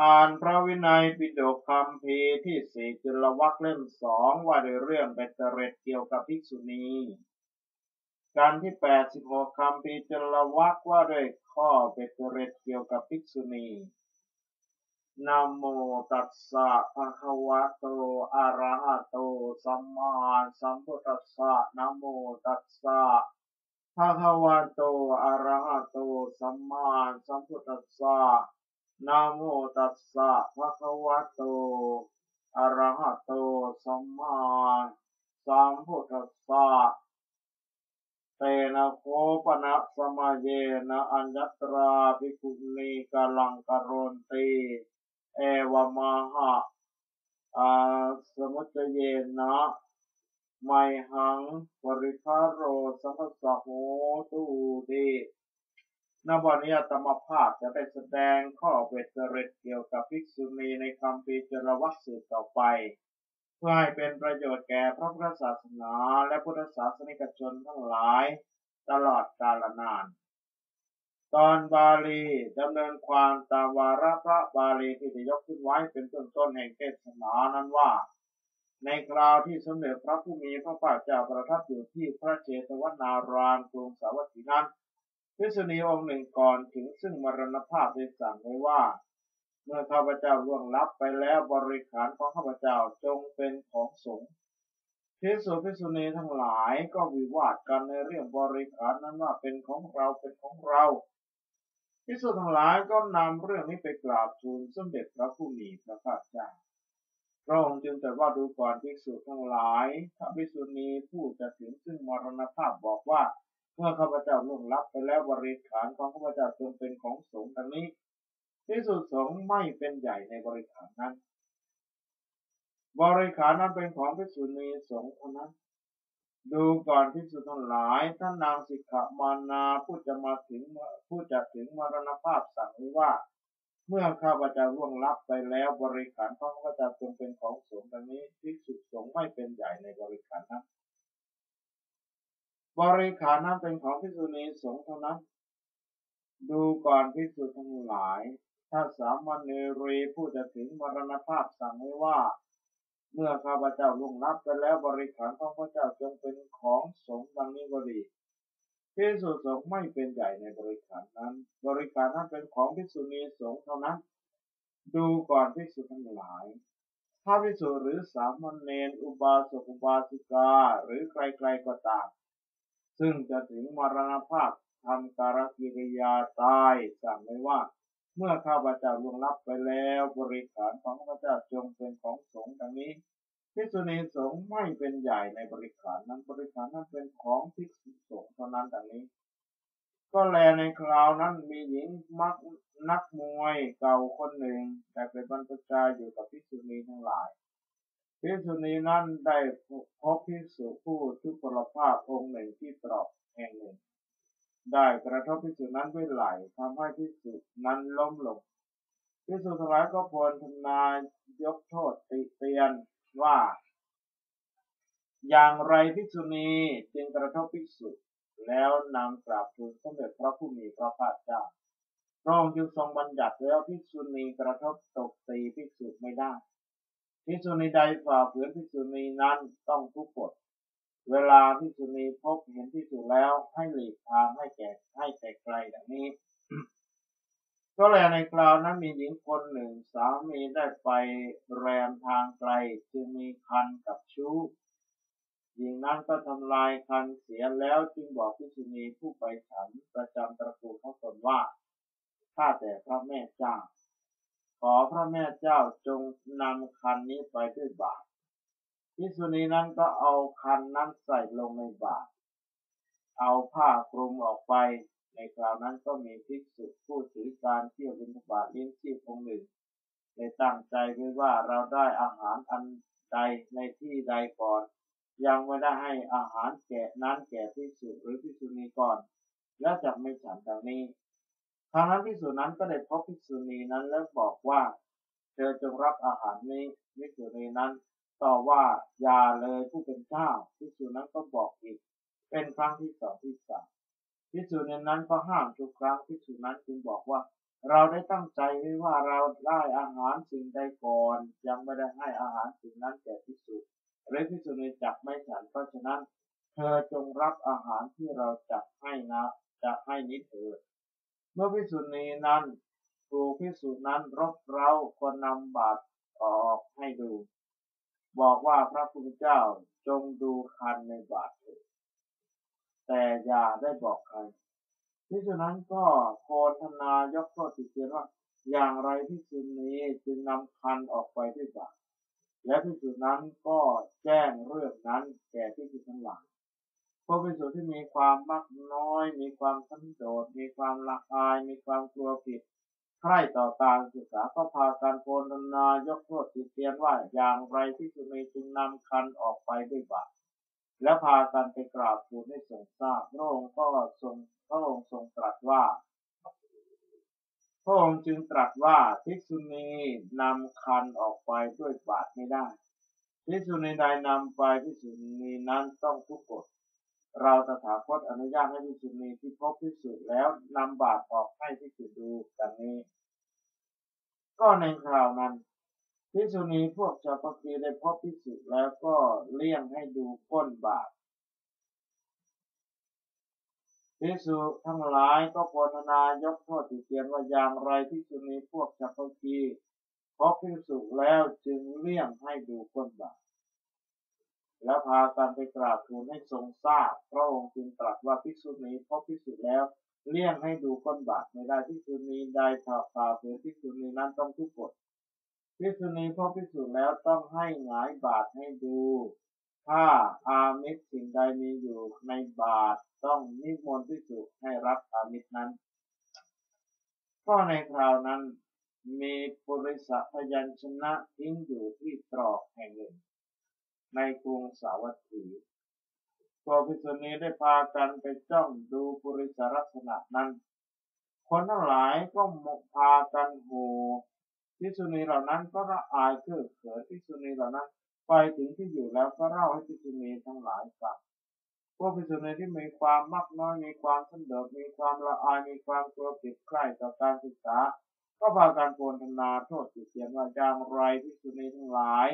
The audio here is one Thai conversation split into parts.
อ่านพระวินัยปิฎกคำพีที่สี่จุลวัคเล่มสองว่าด้วยเรื่องเบตเตเรตเกี่ยวกับภิกษุณีการที่แปดสิบหกคำพีจุลวัคว่าด้วยข้อเบตเตเรตเกี่ยวกับภิกษุณีนโมตัสสะภะคะวะโต อะระหะโต สัมมาสัมพุทธัสสะนโมตัสสะภะคะวะโต อะระหะโต สัมมาสัมพุทธัสสะ นะโมตัสสะภะคะวะโต อะระหะโต สัมมาสัมพุทธัสสะ เตนะโคปนะสมาเยนะอัญญตราภิกุณีกาลังกรนติเอวมาหะอาสมุจเยนะไมหังปริคารโรสัพสะโหตูดี นวันนี้ธรรมภาพจะได้แสดงข้อเวทเรตเกี่ยวกับภิกษุณีในคำปีจรวัตสืบต่อไป เพื่อให้เป็นประโยชน์แก่พระพุทธศาสนาและพุทธศาสนิกชนทั้งหลาย ตลอดกาลนาน ตอนบาลีดำเนินความตามวาระพระบาลีที่จะยกขึ้นไว้เป็นต้นต้นแห่งเทศนานั้นว่า ในคราวที่สมเด็จพระผู้มีพระภาคเจ้าประทับอยู่ที่พระเจตวนารามกรุงสาวัตถีนั้น พิษุณีองค์หนึ่งก่อนถึงซึ่งมรณภาพได้สั่งไว้ว่า เมื่อข้าพเจ้าล่วงลับไปแล้วบริขารของข้าพเจ้าจงเป็นของสงฆ์พิสุพิษุณีทั้งหลายก็วิวาทกันในเรื่องบริขารนั้นว่าเป็นของเราเป็นของเราพิสุทั้งหลายก็นำเรื่องนี้ไปกราบทูลสมเด็จพระผู้มีพระภาคเจ้าพระองค์จึงตรัสว่าดูก่อนภิกษุทั้งหลายถ้าภิกษุณีผู้จะถึงซึ่งมรณภาพบอกว่า เมื่อข้าพเจ้าล่วงลับไปแล้วบริขารของข้าพเจ้าจงเป็นของสงฆ์ดังนี้ที่สุดสงฆ์ไม่เป็นใหญ่ในบริขารนั้น บริขารนั้นเป็นของพิสุณีสงฆ์นั้น ดูก่อนพิสุทั้งหลายท่านนางสิกขามานาผู้จะมาถึงผู้จะถึงมรณภาพสั่งไว้ว่า เมื่อข้าพเจ้าล่วงลับไปแล้วบริขารของข้าพเจ้าจงเป็นของสงฆ์ดังนี้พิสุสงฆ์ไม่เป็นใหญ่ในบริขารนั้น บริขารนั้นเป็นของพิสุณีสงฆ์เท่านั้น ดูก่อนพิสุทั้งหลาย ถ้าสามัญเนรีผู้จะถึงมรณภาพสั่งไว้ว่า เมื่อข้าพเจ้าลุงนับไปแล้วบริขารของพระเจ้าจงเป็นของสงฆ์ดังนี้ก็ดีพิสุสงฆ์ไม่เป็นใหญ่ในบริขารนั้น บริขารนั้นเป็นของพิสุณีสงฆ์เท่านั้น ดูก่อนพิสุทั้งหลายถ้าพิสุหรือสามัญเนรอุบาสกอุบาสิกาหรือใครๆก็ตาม ซึ่งจะถึงมรณภาพทำการกิริยาตายสั่งไว้ว่า เมื่อข้าพเจ้าล่วงลับไปแล้วบริขารของข้าพเจ้าจงเป็นของสงฆ์ดังนี้ภิกษุณีสงฆ์ไม่เป็นใหญ่ในบริขารนั้นบริขารนั้นเป็นของภิกษุสงฆ์เท่านั้นดังนี้ ก็แลในคราวนั้นมีหญิงมักนักมวยเก่าคนหนึ่ง แต่เป็นบรรพชาอยู่กับภิกษุณีทั้งหลาย ภิกษุณีนั้นได้พบภิกษุผู้ทุพพลภาพองค์หนึ่งที่ตรอกแห่งหนึ่ง ได้กระทบภิกษุนั้นด้วยไหลทำให้ภิกษุนั้นล้มลงภิกษุทั้งหลายก็พลทนายกโทษติเตียนว่า อย่างไรภิกษุณีจึงกระทบภิกษุ แล้วนำกราบทูลสมเด็จพระผู้มีพระภาคเจ้าพระองค์จึงทรงบัญญัติแล้วภิกษุณีกระทบตกตีภิกษุไม่ได้ ภิกษุณีใดฝ่าฝืนภิกษุณีนั้นต้องทุกข์กฎเวลาภิกษุณีพบเห็นภิกษุแล้วให้หลีกทางให้แก่ให้แก่ไกลดังนี้ ก็แลในคราวนั้นมีหญิงคนหนึ่งสามีได้ไปแรมทางไกลจึงมีคันกับชู้หญิงนั้นก็ทำลายคันเสียแล้วจึงบอกภิกษุณีผู้ไปฉันประจำตระกูลเขาตนว่าข้าแต่พระแม่เจ้า อพระแม่เจ้าจงนำคันนี้ไปด้วยบาตรพิสุนีนั้นก็เอาคันนั้นใส่ลงในบาตรเอาผ้าคลุมออกไป ในคราวนั้นก็มีภิกษุผู้ถือการเที่ยวบิณฑบาตเลี้ยงชีพองค์หนึ่งได้ตั้งใจไว้ว่าเราได้อาหารอันใดในที่ใดก่อน ยังไม่ได้ให้อาหารแก่นั้นแก่ภิกษุหรือภิกษุณีก่อน แล้วจะไม่ฉันดังนี้ ทางนั้นภิกษุนั้นก็ได้พบภิกษุณีนั้นแล้วบอกว่า เธอจงรับอาหารนี้ภิกษุณีนั้นต่อว่าอย่าเลยผู้เป็นเจ้าภิกษุนั้นก็บอกอีก เป็นครั้งที่สองที่สามภิกษุณีนั้นก็ห้ามทุกครั้งภิกษุนั้นจึงบอกว่า เราได้ตั้งใจไว้ว่าเราได้อาหารสิ่งใดก่อน ยังไม่ได้ให้อาหารสิ่งนั้นแก่พิสุหรือพิสุนีจักไม่ฉันเพราะฉะนั้น เธอจงรับอาหารที่เราจักให้นะจะให้นิดเถิด เมื่อพิสุนีนั้นครูพิสุนั้นรบเราก็นำบาตรออกให้ดู บอกว่าพระพุทธเจ้าจงดูคันในบาตรเถิดแต่อย่าได้บอกใครพิสุนั้นก็โพธนายกโทษติเตียนว่าอย่างไรพิสุนี้จึงนำคันออกไปด้วยบาตรและพิสุนั้นก็แจ้งเรื่องนั้นแก่พิสุทั้งหลาย พวกพิสุที่มีความมักน้อย มีความสันโดษมีความละอาย มีความกลัวผิดใคร่ต่อการศึกษาก็พาการโพนนายกโทษติเตียนว่าอย่างไรพิสุนีจึงนำคันออกไปด้วยบาตรและพากันไปกราบทูลให้ทรงทราบพระองค์ก็ทรงพระองค์ทรงตรัสว่าพระองค์จึงตรัสว่าภิกษุณีนำคันออกไปด้วยบาตรไม่ได้ภิกษุณีใดนำไปภิกษุณีนั้นต้องทุกกฎ เราตถาคตอนุญาตให้ภิกษุณีที่พบภิกษุแล้วนำบาตรออกให้ภิกษุดูดังนี้ ก็ในคราวนั้นภิกษุณีพวกชาวปกีได้พบภิกษุแล้วก็เลี่ยงให้ดูก้นบาตรภิกษุทั้งหลายก็โพธนายกโทษติเตียนว่าอย่างไรภิกษุณีพวกชาวปกีพบภิกษุแล้วจึงเลี่ยงให้ดูก้นบาตร แล้วพากันไปกราบทูลให้ทรงทราบพระองค์จึงตรัสว่าภิกษุณีพบภิกษุแล้ว เลี่ยงให้ดูก้นบาตรไม่ได้ภิกษุณีใดผ่าผ่าเผือภิกษุณีนั้นต้องทุกกฎภิกษุณีพอพิสูจน์แล้วต้องให้หงายบาทให้ดู ถ้าอามิตรสิ่งใดมีอยู่ในบาทต้องนิมนต์พิสูจน์ให้รับอามิตรนั้นก็ในคราวนั้นมีบริษัทพยัญชนะทิ้งอยู่ที่ตรอกแห่งหนึ่ง ในกรุงสาวัตถีพวกพิษุณีได้พากันไปจ้องดูบริษัทลักษณะนั้น คนทั้งหลายก็พากันโหภิกษุณีเหล่านั้นก็ละอายเกิดเกิดภิกษุณีเหล่านั้นไปถึงที่อยู่แล้วก็เล่าให้ภิกษุณีทั้งหลายฟังพวกภิกษุณีที่มีความมักน้อยมีความสันโดษมีความละอายมีความกลัวผิดใกล้ต่อการศึกษา ก็พากันโพลธนาโทษติเตียนว่าอย่างไรภิกษุณีทั้งหลาย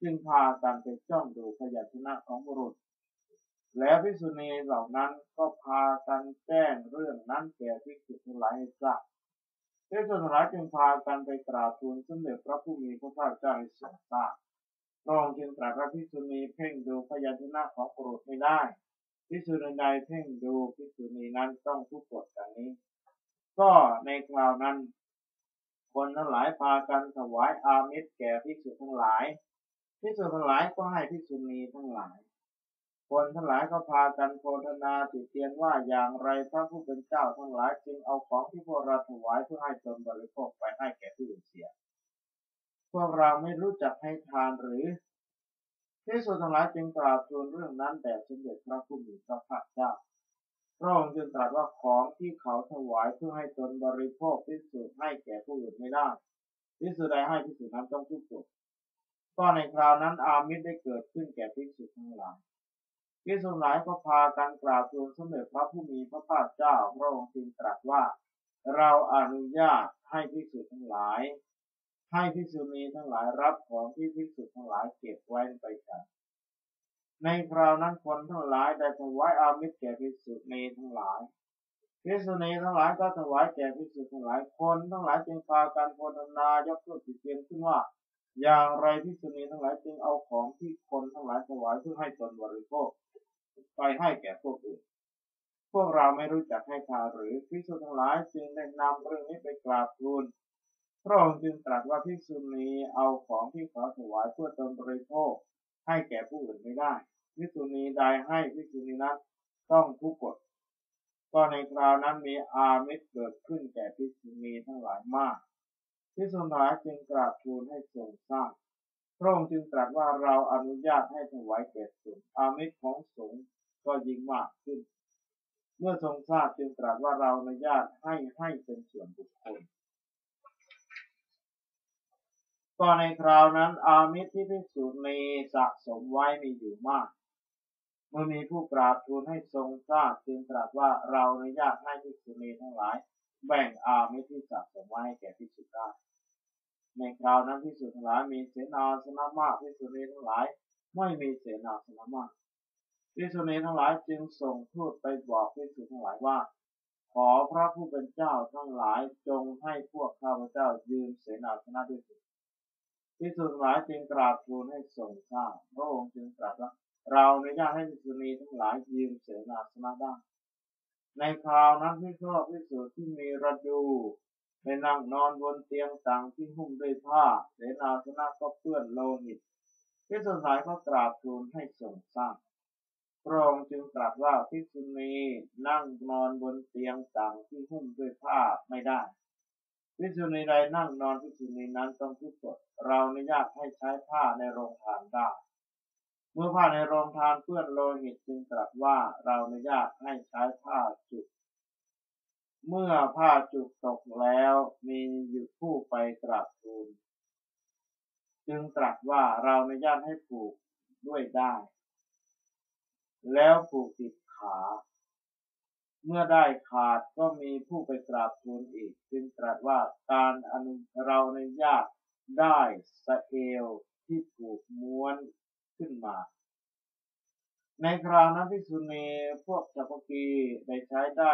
จึงพากันไปจ้องดูพยัญชนะของบุรุษ แล้วภิกษุณีเหล่านั้นก็พากันแจ้งเรื่องนั้นแก่ภิกษุทั้งหลายให้ทราบเทศนหลายจึงพากันไปกราบทูลสมเด็จพระผู้มีพระภาคเจ้าให้ทรงทราบพระองค์จึงตรัสว่าพิษุณีเพ่งดูพยัญชนะของโปรดไม่ได้พิษุณีใดเพ่งดูพิษุณีนั้นต้องทุกข์กฎดังนี้ ก็ในคราวนั้น คนทั้งหลายพากันถวายอามิตรแก่พิสุทั้งหลาย พิสุทั้งหลายก็ให้พิษุณีทั้งหลาย คนทั้งหลายก็พากันโพธนาติเตียนว่าอย่างไรพระผู้เป็นเจ้าทั้งหลายจึงเอาของที่พวกเราถวายเพื่อให้ตนบริโภคไปให้แก่ผู้อื่นเสีย พวกเราไม่รู้จักให้ทานหรือที่สุทั้งหลายจึงกราบทูลเรื่องนั้นแด่สมเด็จพระผู้มีพระภาคเจ้าพระองค์จึงตรัสว่าของที่เขาถวายเพื่อให้ตนบริโภคที่สุดให้แก่ผู้อื่นไม่ได้ที่สุดใดให้ที่สุดนั้นต้องทุกข์ ก็ในคราวนั้นอามิตรได้เกิดขึ้นแก่ที่สุทั้งหลายพิสุหลายก็พากันกราบทูลสมเด็จพระผู้มีพระภาคเจ้าพระองค์จึงตรัสว่า เราอนุญาตให้พิสุทั้งหลาย ให้พิสุณีทั้งหลายรับของที่พิสุทั้งหลายเก็บไว้ไปกันในคราวนั้นคนทั้งหลายได้ถวายอามิตรแก่พิสุณีทั้งหลายพิสุณีทั้งหลายก็ถวายแก่พิสุทั้งหลายคนทั้งหลายจึงพากันโพธนายกตัวติเตียนขึ้นว่า อย่างไรพิสุณีทั้งหลายจึงเอาของที่คนทั้งหลายถวายเพื่อให้ตนบริโภคไปให้แก่พวกอื่น พวกเราไม่รู้จักให้ทานหรือพิสุทั้งหลายจึงได้นำเรื่องนี้ไปกราบทูลพระองค์จึงตรัสว่าพิสุนีเอาของที่ขอถวายเพื่อตนบริโภค ให้แก่ผู้อื่นไม่ได้พิสุนีใดให้พิสุนีนั้นต้องทุกกฎก็ในคราวนั้นมีอามิตรเกิดขึ้นแก่พิสุนีทั้งหลายมาก พิสุนีจึงกราบทูลให้ทรงทราบพระองค์จึงตรัสว่าเราอนุญาตให้ถวายแก่สงฆ์อามิตรของสงฆ์ก็ยิ่งมากขึ้น เมื่อทรงทราบจึงตรัสว่าเราอนุญาตให้ให้เป็นส่วนบุคคลก็ในคราวนั้นอามิตรที่พิสูจน์มีสะสมไว้มีอยู่มาก เมื่อมีผู้กราบทูลให้ทรงทราบจึงตรัสว่าเราอนุญาตให้พิสูจนีทั้งหลาย แบ่งอามิที่สะสมไว้ให้แก่พิสุได้ ในคราวนั้นพิสุทั้งหลายมีเสนาสนะมากพิสุนีทั้งหลายไม่มีเสนาสนะมากพิสุนีทั้งหลายจึงส่งทูตไปบอกพิสุทั้งหลายว่า ขอพระผู้เป็นเจ้าทั้งหลายจงให้พวกข้าพเจ้ายืมเสนาสนะด้วยเถิดพิสุทั้งหลายจึงกราบทูลให้ทรงทราบพระองค์จึงตรัสว่าเราอนุญาตให้พิสุนีทั้งหลายยืมเสนาสนะได้ ในคราวนั้นพิสุพิสุที่มีระดูไปนั่งนอนบนเตียงต่างที่หุ้มด้วยผ้าเสนาสนะก็เปื้อนโลหิตพิสุสายก็กราบทูลให้ทรงทราบพระองค์จึงตรัสว่าพิสุนีนั่งนอนบนเตียงต่างที่หุ้มด้วยผ้าไม่ได้พิสุนีใดนั่งนอนพิสุนีนั้นต้องทุกกฎเราอนุญาตให้ใช้ผ้าในโรงทานได้ เมื่อผ้าในโรงทานเปื้อนโลหิตจึงตรัสว่าเราอนุญาตให้ใช้ผ้าจุก เมื่อผ้าจุกตกแล้วมีอยู่ผู้ไปกราบทูลจึงตรัสว่าเราอนุญาตให้ผูกด้วยได้ แล้วผูกติดขา เมื่อได้ขาดก็มีผู้ไปกราบทูลอีก จึงตรัสว่าการอนุเราอนุญาตได้สเอลที่ผูกม้วน ขึ้นมา ในคราวนั้นพิสุณีพวกจักรกีได้ใช้ได้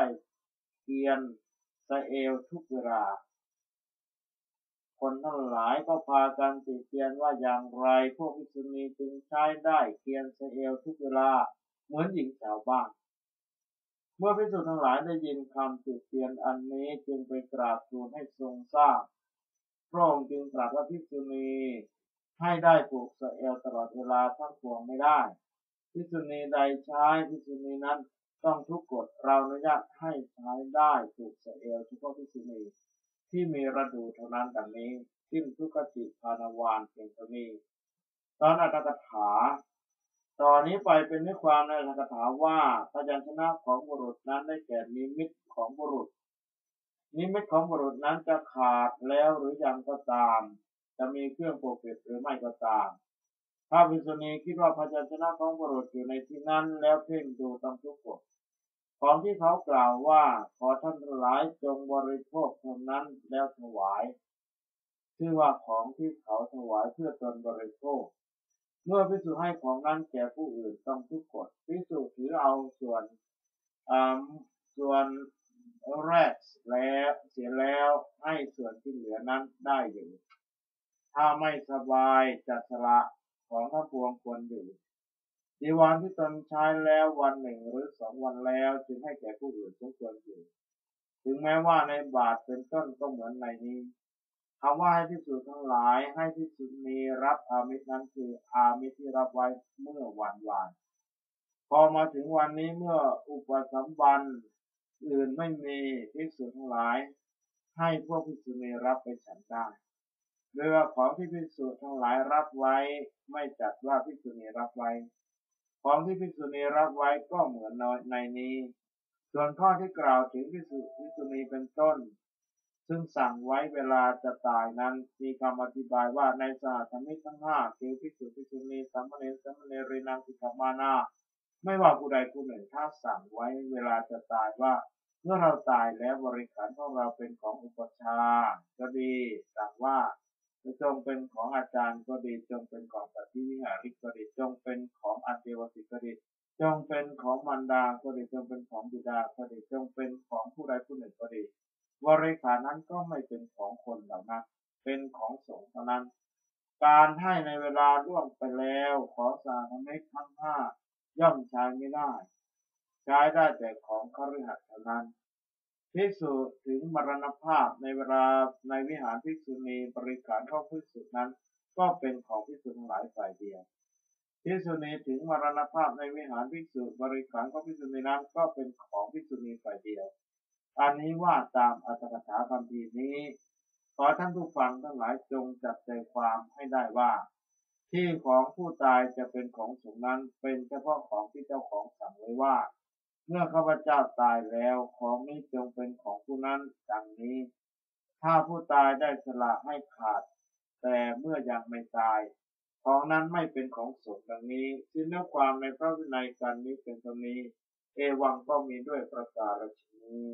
เกียนสเอลทุกเวลา คนทั้งหลายก็พากันติเตียนว่าอย่างไรพวกพิสุณีจึงใช้ได้เกียนสเอลทุกเวลาเหมือนหญิงชาวบ้านเมื่อพิสุทั้งหลายได้ยินคำติเตียนอันนี้จึงไปกราบทูลให้ทรงทราบพระองค์จึงตรัสว่าพิสุณี ให้ได้ผูกสเอลตลอดเวลาทั้งปวงไม่ได้พิสุณีใดใช้พิสุณีนั้นต้องทุกกฎเราอนุญาตให้ใช้ได้ผูกสเอลเฉพาะพิสุณีที่มีระดูเท่านั้นดังนี้สิ้นทุกจิพานาวานเพียงเท่านี้ตอนอัตถกถาตอนนี้ไปเป็นเนื้อความในอัตถกถาว่าพยัญชนะของบุรุษนั้นได้แก่นิมิตของบุรุษ นิมิตของบุรุษนั้นจะขาดแล้วหรือยังก็ตาม จะมีเครื่องปกปิดหรือไม่ก็ตาม พระวิษณีคิดว่าพยัญชนะของบุรุษอยู่ในที่นั้นแล้วเพ่งดูตามทุกกฎของที่เขากล่าวว่าขอท่านหลายจงบริโภคเท่านั้นแล้วถวาย ชื่อว่าของที่เขาถวายเพื่อตนบริโภค เมื่อพิสูจให้ของนั้นแก่ผู้อื่นต้องทุกกฎพิสูจถือเอาส่วนส่วนแรกแล้วเสียแล้วให้ส่วนที่เหลือนั้นได้อยู่ ถ้าไม่สบายจะสละของทั้งปวงควรอยู่จีวรที่ตนใช้แล้ววันหนึ่งหรือสองวันแล้วจึงให้แก่ผู้อื่นสมควรอยู่ถึงแม้ว่าในบาทเป็นต้นก็เหมือนในนี้คำว่าให้พิสูจน์ทั้งหลายให้พิสูจน์มีรับอามิตรนั้นคืออามิตรที่รับไว้เมื่อวันวาน พอมาถึงวันนี้เมื่ออุปสัมบันอื่นไม่มีพิสูจน์ทั้งหลาย ให้พวกพิสูจน์รับไปฉันได้ เรือของที่พิสูจน์ทั้งหลายรับไว้ ไม่จัดว่าพิสูจนีรับไว้ ของที่พิสูจนีรับไว้ก็เหมือนในนี้ ส่วนข้อที่กล่าวถึงพิสูจพิสูจนีเป็นต้น ซึ่งสั่งไว้เวลาจะตายนั้นมีคำอธิบายว่าในสาธมิตรทั้งห้าคือพิสูจพิสูจนีสัมมเนสัมมเนรีนางสิกขมานาไม่ว่าผู้ใดผู้หนึ่งถ้าสั่งไว้เวลาจะตายว่าเมื่อเราตายแล้วบริขารของเราเป็นของอุปชาก็ดีสั่งว่า จงเป็นของอาจารย์ก็ดีจงเป็นของปฏิวิหาริกก็ดีจงเป็นของอาเทวสิกก็ดีจงเป็นของมันดาก็ดีจงเป็นของบิดาก็ดีจงเป็นของผู้ใดผู้หนึ่งก็ดีบริขานั้นก็ไม่เป็นของคนเหล่านั้น เป็นของสงฆ์เท่านั้น การให้ในเวลาล่วงไปแล้วขอสาธมิกทั้งห้าย่อมใช้ไม่ได้ ใช้ได้แต่ของคฤหัสถ์เท่านั้น ภิกษุถึงมรณภาพในเวลาในวิหารภิกษุณีบริการของภิกษุนั้น ก็เป็นของภิกษุทั้งหลายฝ่ายเดียวภิกษุณีถึงมรณภาพในวิหารภิกษุบริการของภิกษุณีนั้นก็เป็นของภิกษุณีฝ่ายเดียว อันนี้ว่าตามอัตถกถาคำพีนี้ ขอท่านผู้ฟังทั้งหลายจงจับใจความให้ได้ว่า ที่ของผู้ตายจะเป็นของสงนั้นเป็นเฉพาะของที่เจ้าของสั่งไว้ว่า เมื่อข้าพเจ้าตายแล้วของนี้จงเป็นของผู้นั้นดังนี้ ถ้าผู้ตายได้สละให้ขาด แต่เมื่อยังไม่ตาย ของนั้นไม่เป็นของสงดังนี้ซึ่งเนื้อความในพระวินัยการนี้เป็นตรงนี้ เอวังก็มีด้วยประกาศชนี้